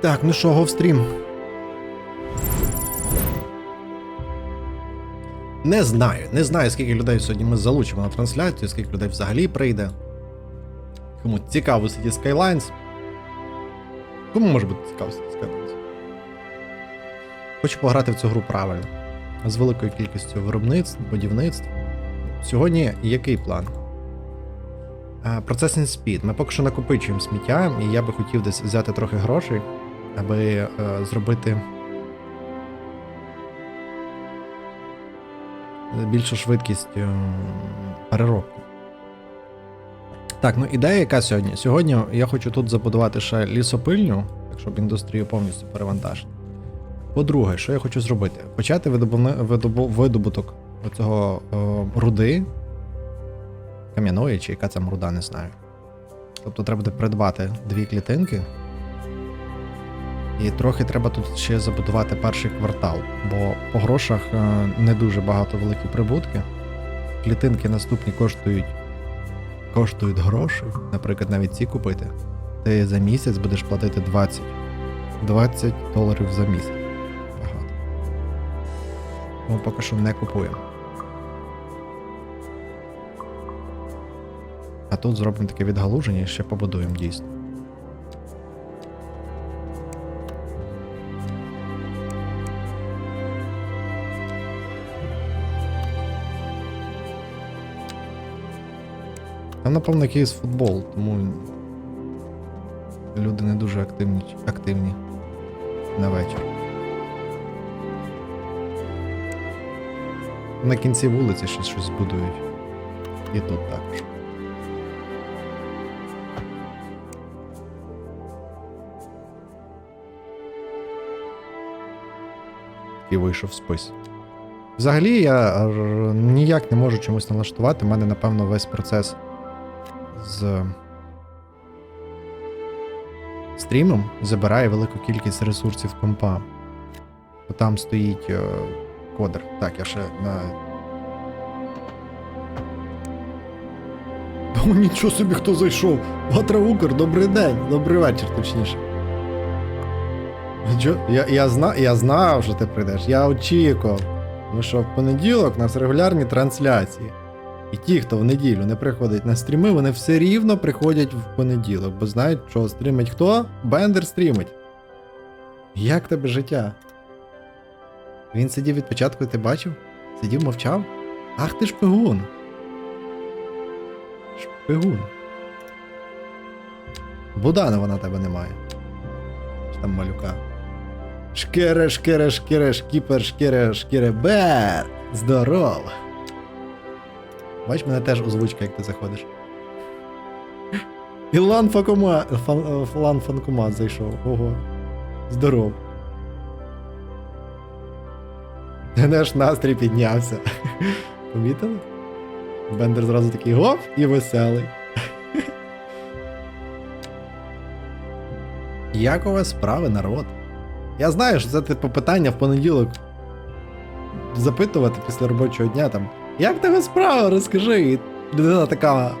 Так, ну що, говстрім. Не знаю, не знаю, скільки людей сьогодні ми залучимо на трансляцію, скільки людей взагалі прийде. Кому цікаво City Skylines. Кому може бути цікаво City Skylines? Хочу пограти в цю гру правильно. З великою кількістю виробництв, будівництв. Сьогодні який план? Processing Speed. Ми поки що накопичуємо сміття, і я би хотів десь взяти трохи грошей, аби е, зробити більшу швидкість е, переробки. Так, ну ідея яка сьогодні? Сьогодні я хочу тут забудувати ще лісопильню, так щоб індустрію повністю перевантажити. По-друге, що я хочу зробити? Почати видобуток оцього е, руди, кам'яної, чи яка це руда, не знаю. Тобто треба буде придбати дві клітинки. І трохи треба тут ще забудувати перший квартал, бо по грошах е, не дуже багато великі прибутки. Клітинки наступні коштують коштують грошей. Наприклад, навіть ці купити. Ти за місяць будеш платити 20. 20 доларів за місяць. Багато. Тому поки що не купуємо. А тут зробимо таке відгалуження і ще побудуємо дійсно. Там, напевно, якийсь футбол, тому люди не дуже активні, активні на вечір. На кінці вулиці ще щось будують. І тут також. І вийшов спис. Взагалі я ніяк не можу чомусь налаштувати. У мене, напевно, весь процес з стрімом забирає велику кількість ресурсів компа. Бо там стоїть е, кодер. Так, я ще на. О, нічого собі хто зайшов. Ватраукер, добрий день, добрий вечір, точніше. Я, я, зна, я знав, що ти прийдеш. Я очікував. Тому що в понеділок у нас регулярні трансляції. І ті, хто в неділю не приходить на стріми, вони все рівно приходять в понеділок, бо знають, що стрімить хто? Бендер стрімить. Як тебе життя? Він сидів від початку, ти бачив? Сидів, мовчав? Ах ти шпигун. Шпигун. Буданова на тебе немає. Чи там малюка. Шкере, шкере, шкере, шкіпер, шкере, шкере, бер! Здорово! Бач, мене теж озвучка, як ти заходиш. Ілан Факома... Фан... Флан Фанкомат зайшов. Ого. Здоров. Наш настрій піднявся. Помітили? Бендер зразу такий гоп і веселий. Як у вас справи, народ? Я знаю, що це типу питання в понеділок запитувати після робочого дня там. Як тебе справа? Розкажи. Людина така.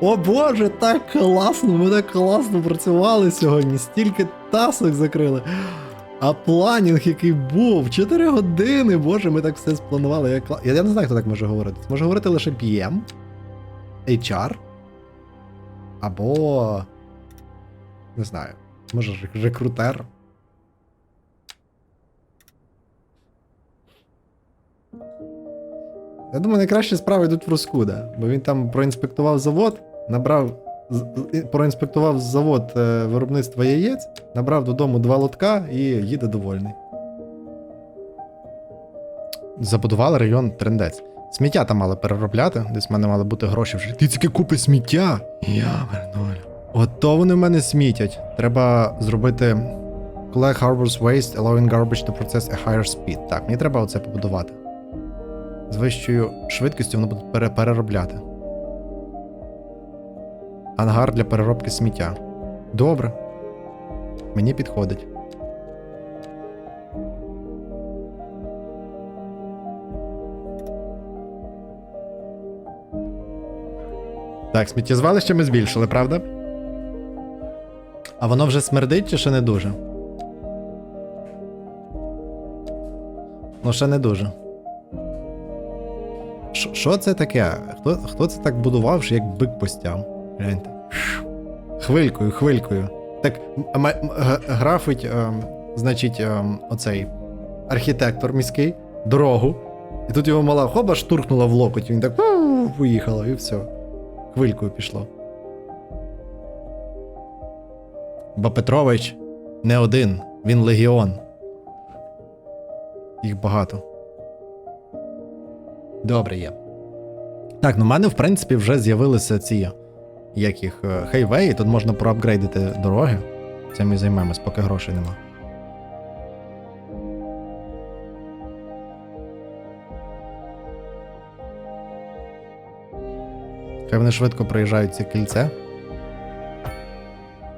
О Боже, так класно! Ми так класно працювали сьогодні, стільки тасок закрили. А планінг, який був, 4 години, боже, ми так все спланували. Я, я, я не знаю, хто так може говорити. Може говорити лише PM, HR. Або. Не знаю. Може, рекрутер. Я думаю, найкращі справи йдуть в Роскуда, бо він там проінспектував завод, набрав. Проінспектував завод е, виробництва яєць, набрав додому два лотка і їде довольний. Забудували район трендець. Сміття там мали переробляти, десь в мене мали бути гроші вже. Ти тільки купи сміття. Я вернуля. Ото вони в мене смітять. Треба зробити Collect Harbors Waste, allowing garbage to process a higher speed. Так, мені треба оце побудувати з вищою швидкістю воно буде переробляти. Ангар для переробки сміття. Добре. Мені підходить. Так, сміттєзвалище ми збільшили, правда? А воно вже смердить чи ще не дуже? Ну, ще не дуже. Що це таке? Хто, хто це так будував, що як бик постяв? Гляньте. Хвилькою, хвилькою. Так графить, ем, значить, ем, оцей архітектор міський, дорогу. І тут його мала хоба штуркнула в локоть, він так «Ву», поїхала, і все. Хвилькою пішло. Бо Петрович не один, він легіон. Їх багато. Добре є. Так, ну в мене, в принципі, вже з'явилися ці як їх е, хайвеї, тут можна проапгрейдити дороги. Цим і займемось, поки грошей нема. Хай вони швидко проїжджають це кільце.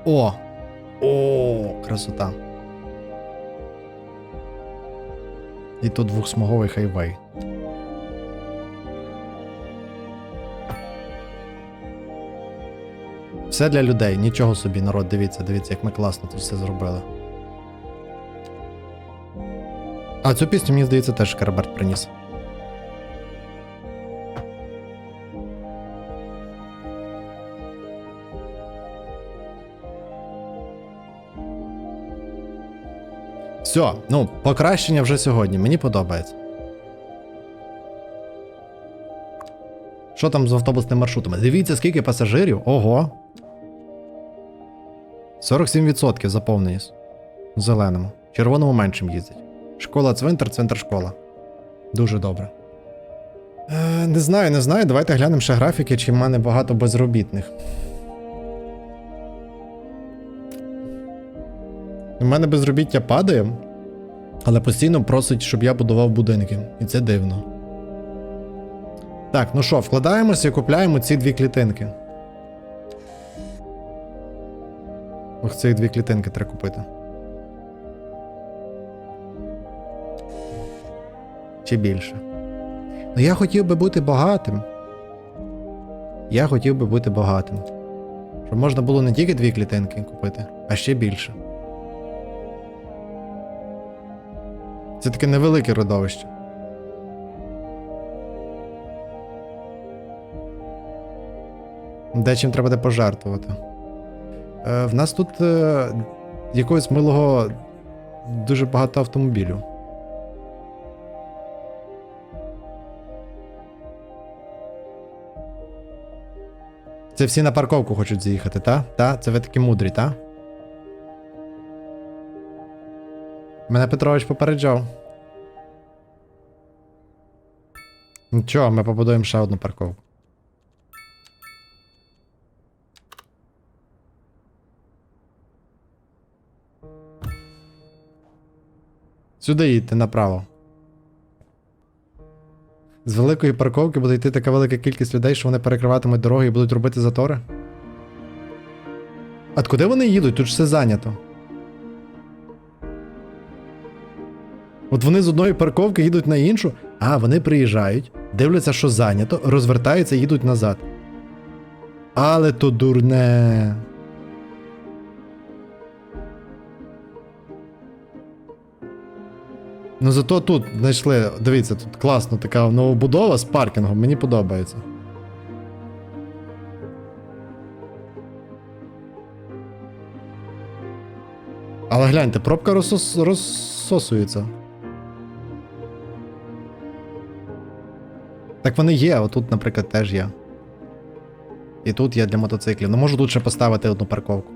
О! О, красота. І тут двохсмуговий хайвей. Все для людей, нічого собі, народ, дивіться, дивіться, як ми класно тут все зробили. А цю пісню, мені здається, теж Керберт приніс. Все, ну, покращення вже сьогодні, мені подобається. Що там з автобусними маршрутами? Дивіться, скільки пасажирів. Ого. 47% заповненість. Зеленому. Червоному меншим їздять. Школа цвинтар, цвинтар школа. Дуже добре. Е, не знаю, не знаю. Давайте глянемо ще графіки, чи в мене багато безробітних. У мене безробіття падає, але постійно просить, щоб я будував будинки. І це дивно. Так, ну що, вкладаємося і купляємо ці дві клітинки. Ох, ці дві клітинки треба купити. Чи більше. Ну я хотів би бути багатим. Я хотів би бути багатим. Щоб можна було не тільки дві клітинки купити, а ще більше. Це таке невелике родовище. Дечим треба буде пожертвувати. Е, в нас тут е, якогось милого дуже багато автомобілів. Це всі на парковку хочуть заїхати, та? Та? Це ви такі мудрі, та? Мене Петрович попереджав. Нічого, ми побудуємо ще одну парковку. Сюди їдьте направо. З великої парковки буде йти така велика кількість людей, що вони перекриватимуть дороги і будуть робити затори. А куди вони їдуть? Тут ж все зайнято. От вони з одної парковки їдуть на іншу, а вони приїжджають, дивляться, що зайнято, розвертаються і їдуть назад. Але то дурне. Ну зато тут знайшли, дивіться, тут класно така новобудова з паркінгом, мені подобається. Але гляньте, пробка розсос... розсосується. Так вони є, отут, наприклад, теж є. І тут є для мотоциклів. Ну можу тут ще поставити одну парковку.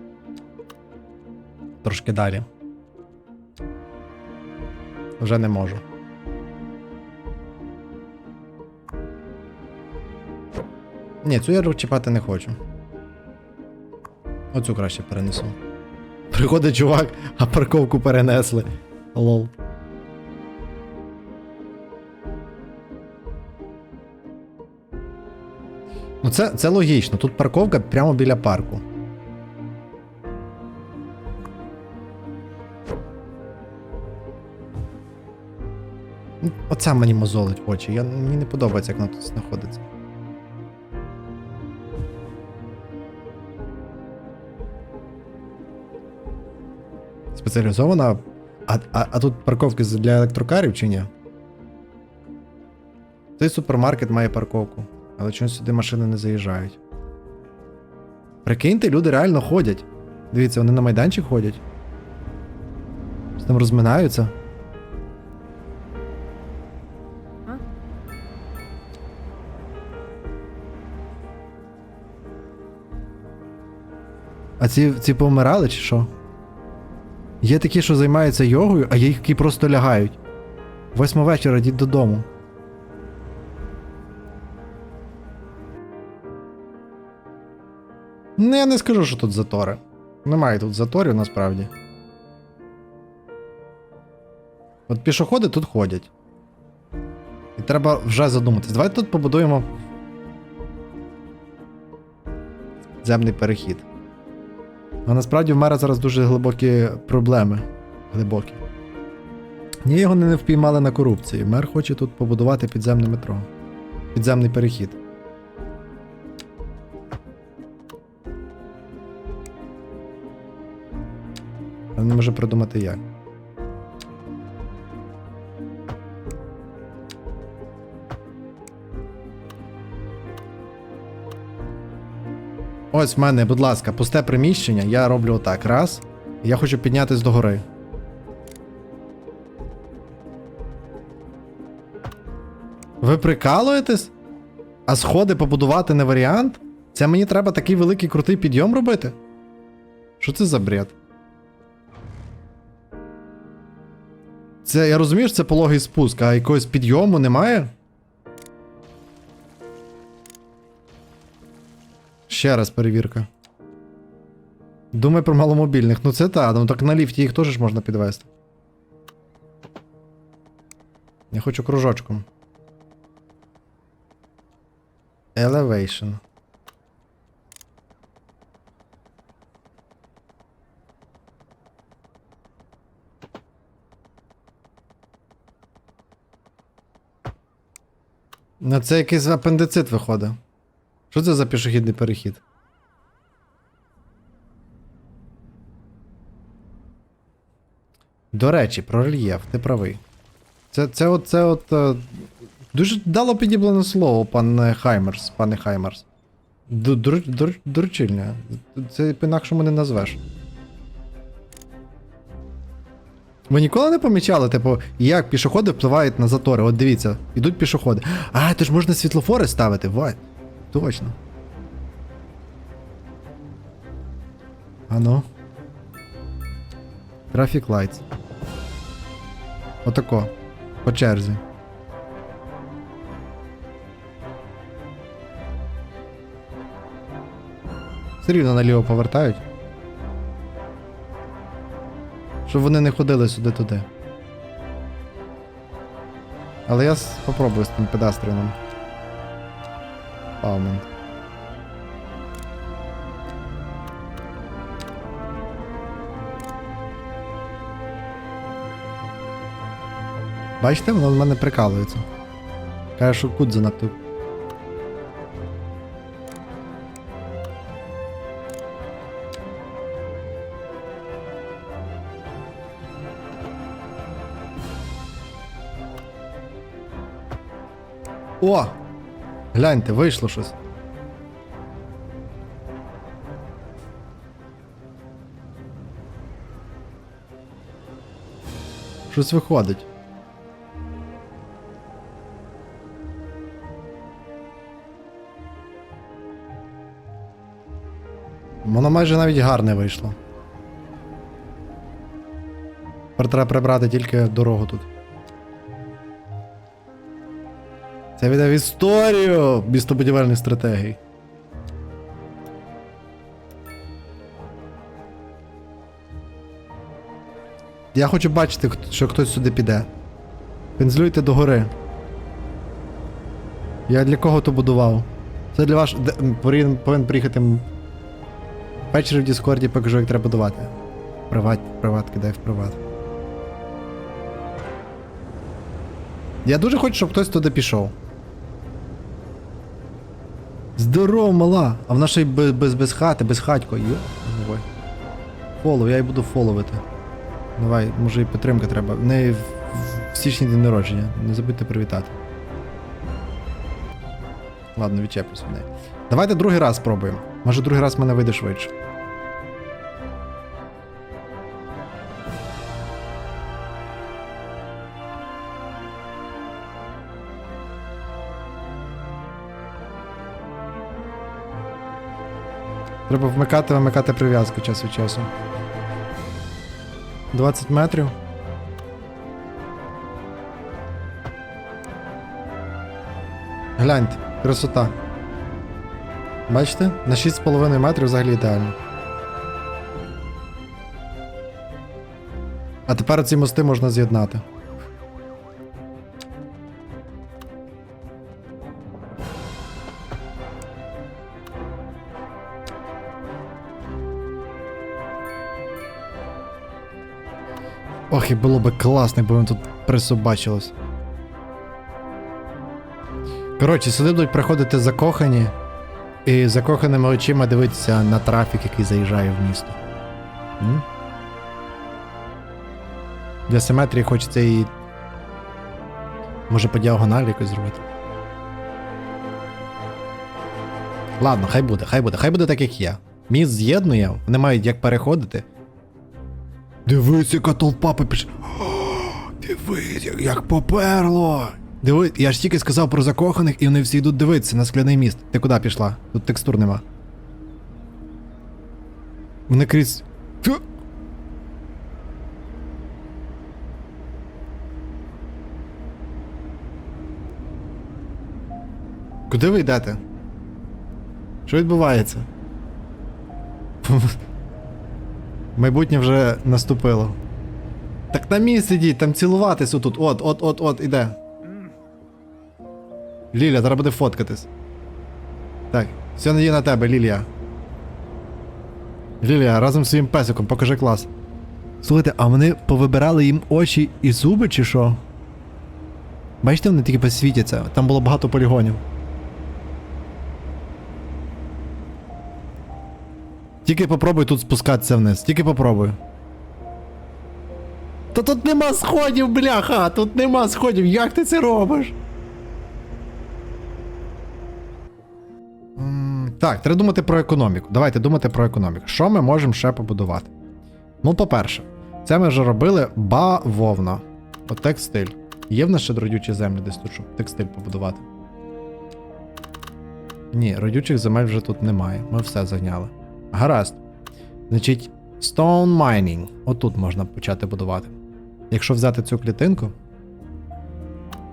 Трошки далі. Вже не можу. Ні, цю я чіпати не хочу. Оцю краще перенесу. Приходить чувак, а парковку перенесли. Лол. Ну це, це логічно. Тут парковка прямо біля парку. Оце мені мозолить очі. Я, мені не подобається, як вона тут знаходиться. Спеціалізована. А, а, а тут парковки для електрокарів чи ні? Цей супермаркет має парковку, але чомусь сюди машини не заїжджають. Прикиньте, люди реально ходять. Дивіться, вони на майданчик ходять. Там розминаються. А ці, ці помирали чи що? Є такі, що займаються йогою, а є які просто лягають. Восьма вечора йдіть додому. Ну, я не скажу, що тут затори. Немає тут заторів насправді. От пішоходи тут ходять. І треба вже задуматись. Давайте тут побудуємо. Земний перехід. А насправді в мера зараз дуже глибокі проблеми. Глибокі. Ні, його не впіймали на корупції. Мер хоче тут побудувати підземне метро. Підземний перехід. Але не може придумати як. Ось в мене, будь ласка, пусте приміщення. Я роблю отак. Раз. Я хочу піднятись до гори. Ви прикалуєтесь? А сходи побудувати не варіант? Це мені треба такий великий крутий підйом робити? Що це за бред? Це я розумію, що це пологий спуск, а якогось підйому немає? Ще раз перевірка. Думай про маломобільних. Ну це та, ну так на ліфті їх теж можна підвести. Я хочу кружочком. Elevation. Ну це якийсь апендицит виходить. Що це за пішохідний перехід? До речі, про рельєф, ти правий. Це, це от, це от. е, Дуже дало підіблене слово, пане Хаймерс, пане Хаймерс. Ду- дур- дур- Дурчильня. Це по-інакшому не назвеш. Ви ніколи не помічали, типу, як пішоходи впливають на затори? От дивіться, ідуть пішоходи. А, то ж можна світлофори ставити, Вай. Точно. Ану. Traffic lights. Отако. По черзі. Все рівно наліво повертають. Щоб вони не ходили сюди-туди. Але я с- попробую з тим педастріном. Павмент. Бачите, воно в мене прикалується. Каже, що кут занадто. О! Гляньте, вийшло щось. Щось виходить. Воно майже навіть гарне вийшло. Тепер треба прибрати тільки дорогу тут. Це віде в історію містобудівельних стратегій. Я хочу бачити, що хтось сюди піде. Пензлюйте догори. Я для кого то будував? Це для вас. Повинен, повинен приїхати. Ввечері в Діскорді покажу, як треба будувати. Приват, приват, кидай в приват. Я дуже хочу, щоб хтось туди пішов. Здорово, мала! А вона ще й без, без, без хати, без хатько. Йо. Фолов, я її буду фоловити. Давай, може і підтримка треба. В неї в, в січні день народження. Не забудьте привітати. Ладно, відчеплюсь в неї. Давайте другий раз спробуємо. Може другий раз мене вийде швидше. Треба вмикати, вимикати прив'язку час від часу. 20 метрів. Гляньте, красота. Бачите? На 6,5 метрів взагалі ідеально. А тепер ці мости можна з'єднати. Ох, і було би класно, якби воно тут присобачилось. Коротше, сюди будуть приходити закохані і закоханими очима дивитися на трафік, який заїжджає в місто. М? Для симетрії хочеться і. Може по діагоналі якось зробити. Ладно, хай буде, хай буде, хай буде так, як є. Міст з'єднує, вони мають як переходити. Дивись, яка толпа попіш. Дивись, як, як поперло. Диви, я ж тільки сказав про закоханих, і вони всі йдуть дивитися на скляний міст. Ти куди пішла? Тут текстур нема. Вони крізь. Тю! Куди ви йдете? Що відбувається? Майбутнє вже наступило. Так на місці йдіть, там цілуватись отут. От, от, от, от, іде. Ліля, зараз буде фоткатись. Так, все надія на тебе, Лілія. Лілія, разом з своїм песиком, покажи клас. Слухайте, а вони повибирали їм очі і зуби, чи що? Бачите, вони тільки посвітяться, там було багато полігонів. Тільки попробуй тут спускатися вниз, тільки попробуй. Та тут нема сходів, бляха! Тут нема сходів, як ти це робиш? Так, треба думати про економіку. Давайте думати про економіку. Що ми можемо ще побудувати? Ну, по-перше, це ми вже робили бавовна. От текстиль. Є в нас ще родючі землі десь тут, щоб текстиль побудувати? Ні, родючих земель вже тут немає. Ми все зайняли. Гаразд. Значить, Stone Mining. Отут можна почати будувати. Якщо взяти цю клітинку,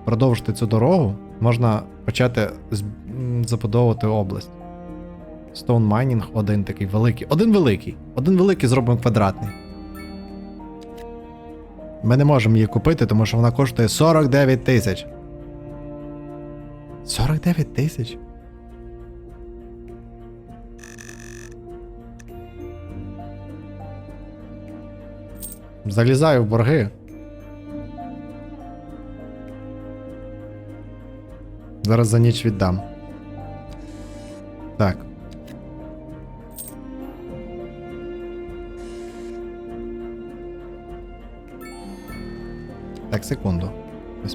продовжити цю дорогу, можна почати забудовувати область. Stone Mining один такий великий. Один великий. Один великий зробимо квадратний. Ми не можемо її купити, тому що вона коштує 49 тисяч. 49 тисяч? Залізаю в борги. Зараз за ніч віддам. Так. Так, секунду. Не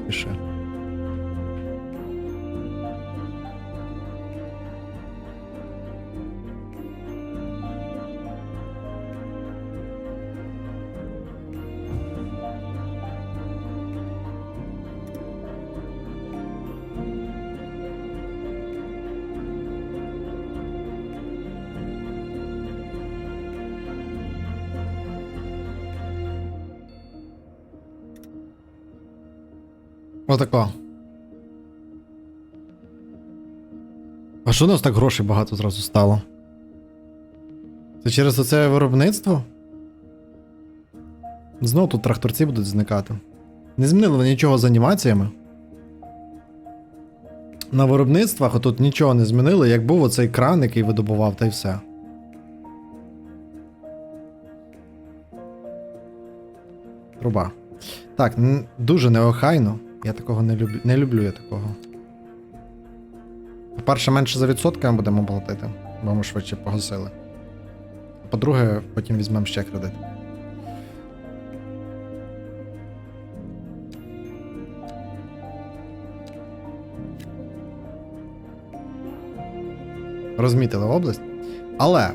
Отако. А що у нас так грошей багато зразу стало? Це через оце виробництво? Знову тут тракторці будуть зникати. Не змінили нічого з анімаціями. На виробництвах отут нічого не змінили, як був оцей кран, який видобував, та й все. Труба. Так, дуже неохайно. Я такого не люблю. Не люблю я такого. По-перше, менше за відсотками будемо платити, бо ми швидше погасили. По-друге, потім візьмемо ще кредит. розмітили область, але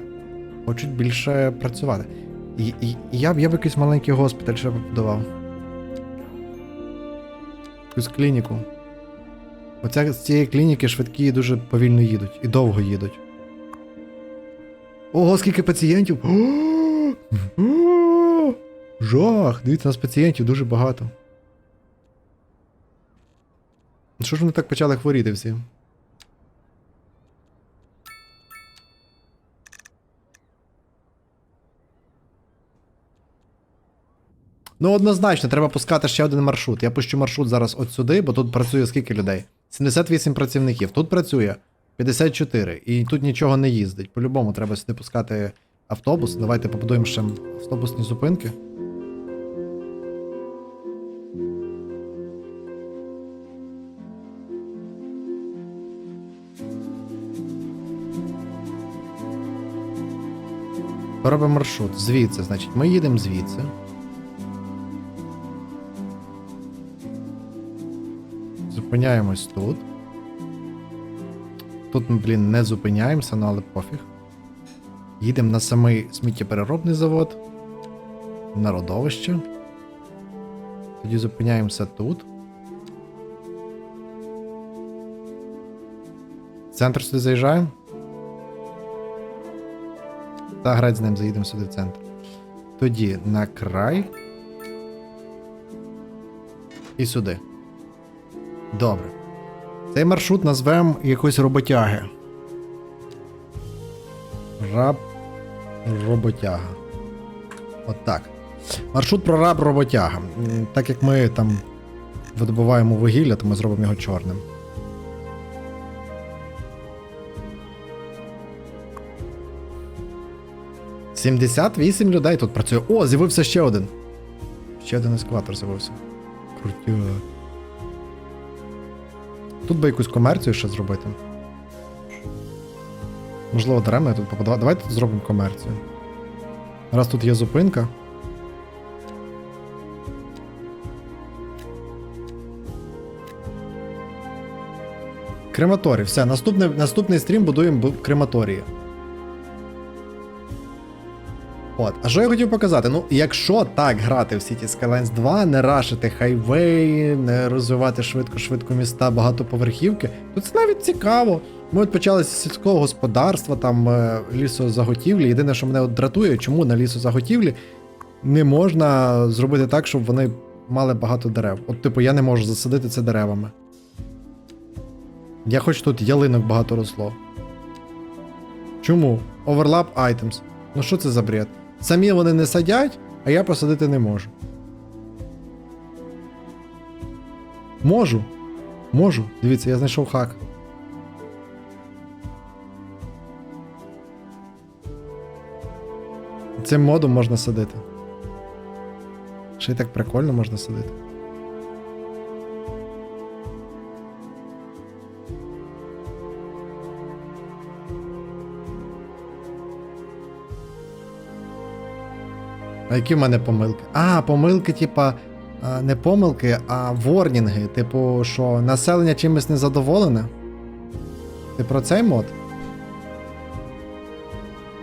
хочуть більше працювати. І, і, і я б я б якийсь маленький госпіталь ще побудував. Клініку. Оця з цієї клініки швидкі дуже повільно їдуть і довго їдуть. Ого, скільки пацієнтів! Жах! Дивіться, у нас пацієнтів дуже багато. Що ж вони так почали хворіти всі? Ну, однозначно, треба пускати ще один маршрут. Я пущу маршрут зараз от сюди, бо тут працює скільки людей? 78 працівників. Тут працює 54. І тут нічого не їздить. По-любому треба сюди пускати автобус. Давайте побудуємо ще автобусні зупинки. Робимо маршрут. Звідси, значить, ми їдемо звідси. Зупиняємось тут. Тут ми, блін, не зупиняємося, ну але пофіг. Їдемо на самий сміттєпереробний завод. На родовище. Тоді зупиняємося тут. В центр сюди заїжджаємо. Та грать з ним заїдемо сюди в центр. Тоді на край. І сюди. Добре. Цей маршрут назвемо якось роботяги. Раб роботяга. От так. Маршрут про раб роботяга. Так як ми там видобуваємо вугілля, то ми зробимо його чорним. Сімдесят вісім людей тут працює. О, з'явився ще один. Ще один ескватор з'явився. Крутяк. Тут би якусь комерцію ще зробити. Можливо, даремно я тут побудував. Давайте тут зробимо комерцію. Раз тут є зупинка. Крематорій. Все, наступний, наступний стрім будуємо крематорії. От, а що я хотів показати? Ну, якщо так грати в City Skylines 2, не рашити хайвеї, не розвивати швидко-швидко міста, багатоповерхівки, то це навіть цікаво. Ми от почали з сільського господарства, там е, лісозаготівлі. Єдине, що мене от дратує, чому на лісозаготівлі не можна зробити так, щоб вони мали багато дерев. От, типу, я не можу засадити це деревами. Я хочу тут ялинок багато росло. Чому? Overlap items. Ну що це за бред? Самі вони не садять, а я посадити не можу. Можу. Можу. Дивіться, я знайшов хак. Цим модом можна садити. Ще й так прикольно можна садити. А які в мене помилки? А, помилки, типа, не помилки, а ворнінги. Типу, що населення чимось незадоволене. Ти про цей мод?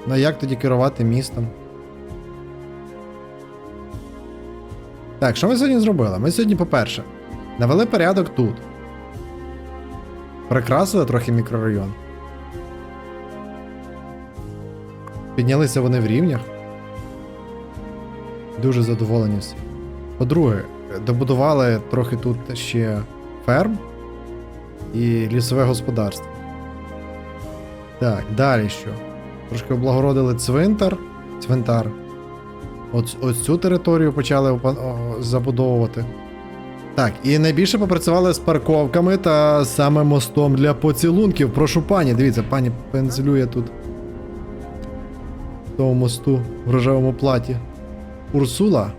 Ну як тоді керувати містом? Так, що ми сьогодні зробили? Ми сьогодні, по-перше, навели порядок тут. Прикрасили трохи мікрорайон. Піднялися вони в рівнях. Дуже задоволені всі. По-друге, добудували трохи тут ще ферм і лісове господарство. Так, далі що? Трошки облагородили цвинтар. Цвинтар. Ось цю територію почали забудовувати. Так, і найбільше попрацювали з парковками та саме мостом для поцілунків. Прошу пані, дивіться, пані пензлює тут. В тому мосту в рожевому платі. Урсула.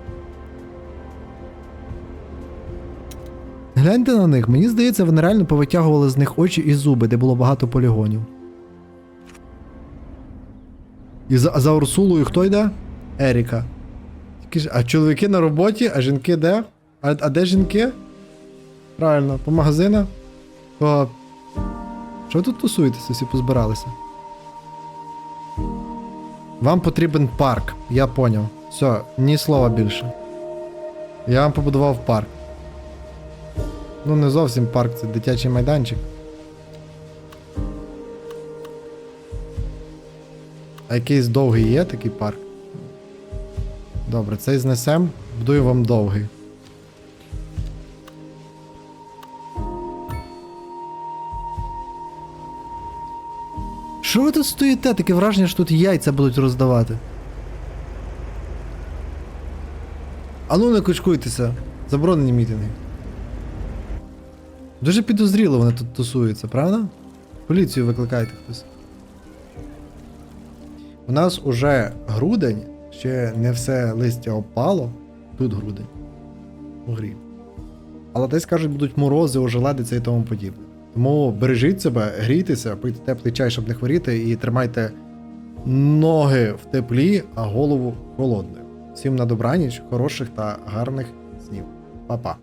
Гляньте на них, мені здається, вони реально повитягували з них очі і зуби, де було багато полігонів. І за, за Урсулою хто йде? Еріка. А чоловіки на роботі, а жінки де? А, а де жінки? Правильно, по магазинах? Що ви тут тусуєтеся, всі позбиралися? Вам потрібен парк, я поняв. Все, ні слова більше. Я вам побудував парк. Ну, не зовсім парк, це дитячий майданчик. А якийсь довгий є такий парк? Добре, цей знесем, будую вам довгий. Що ви тут стоїте? Таке враження, що тут яйця будуть роздавати. Ну не кучкуйтеся. Заборонені мітинги. Дуже підозріло вони тут тусуються, правда? Поліцію викликайте хтось. У нас уже грудень, ще не все листя опало. Тут грудень. У грі. Але десь кажуть, будуть морози, ожеледиця і тому подібне. Тому бережіть себе, грійтеся, пийте теплий чай, щоб не хворіти, і тримайте ноги в теплі, а голову холодною. Всім на добраніч, хороших та гарних снів. Па-па.